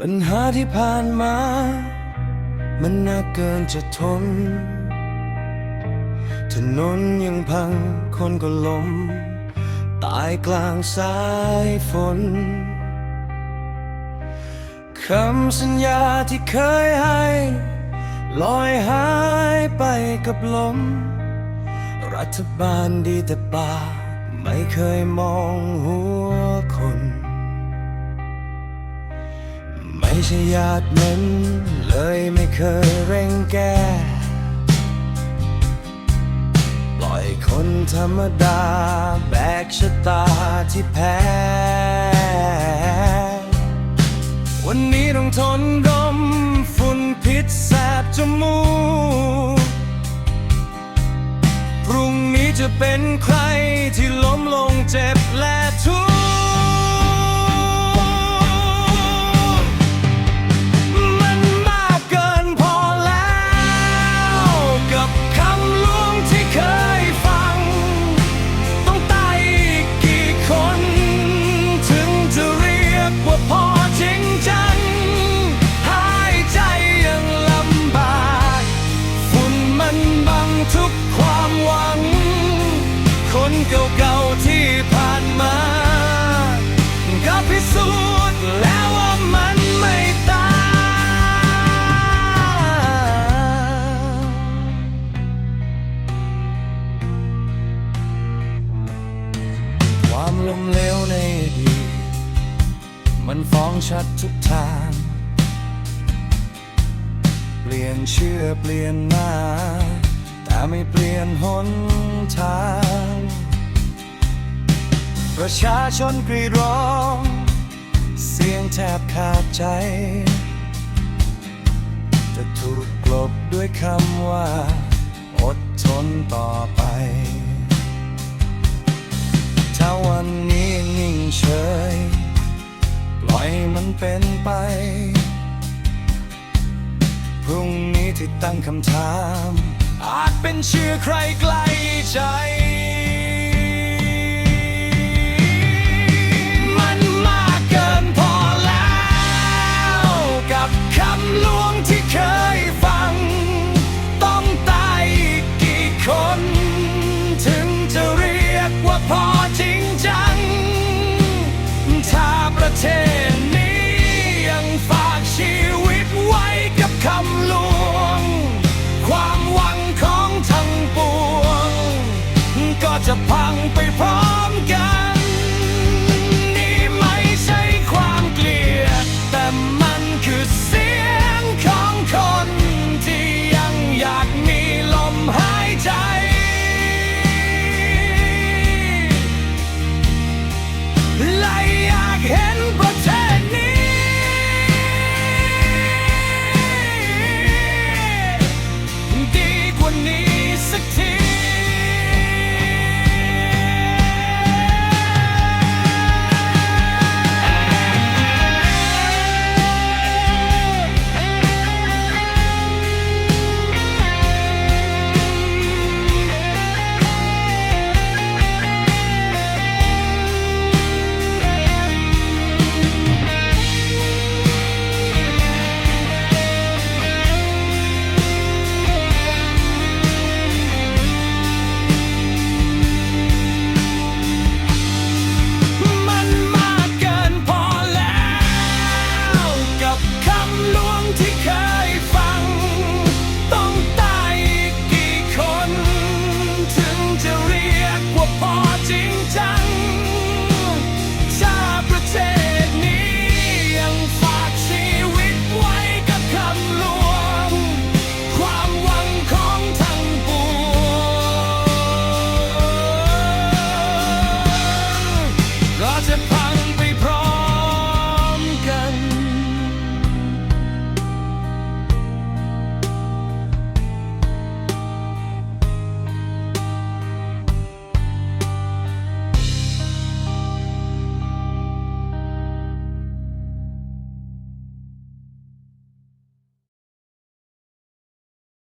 ปัญหาที่ผ่านมา มันนักเกินจะทน ถนนยังพังคนก็ล้ม ตายกลางสายฝน คำสัญญาที่เคยให้ลอยหายไปกับลม รัฐบาลดีแต่ปากไม่เคยมองหัวคน ช่ญาติเน้นเลยไม่เคยเร่งแก้ ปล่อยคนธรรมดา แบกชะตาที่แพ้ วันนี้ต้องทนดมฝุ่นพิษแสบจมูก พรุ่งนี้จะเป็นใครที่ล้มลงเจ็บและทุกข์ ล้มเหลวในอดีตมันฟ้องชัดทุกทาง เปลี่ยนเชื่อเปลี่ยนหน้า แต่ไม่เปลี่ยนหนทาง ประชาชนกรีดร้อง เสียงแทบขาดใจ จะถูกกลบด้วยคำว่า อดทนต่อไป เป็นไป พรุ่งนี้ที่ตั้งคำถาม อาจเป็นชื่อใครไกลใจ ควา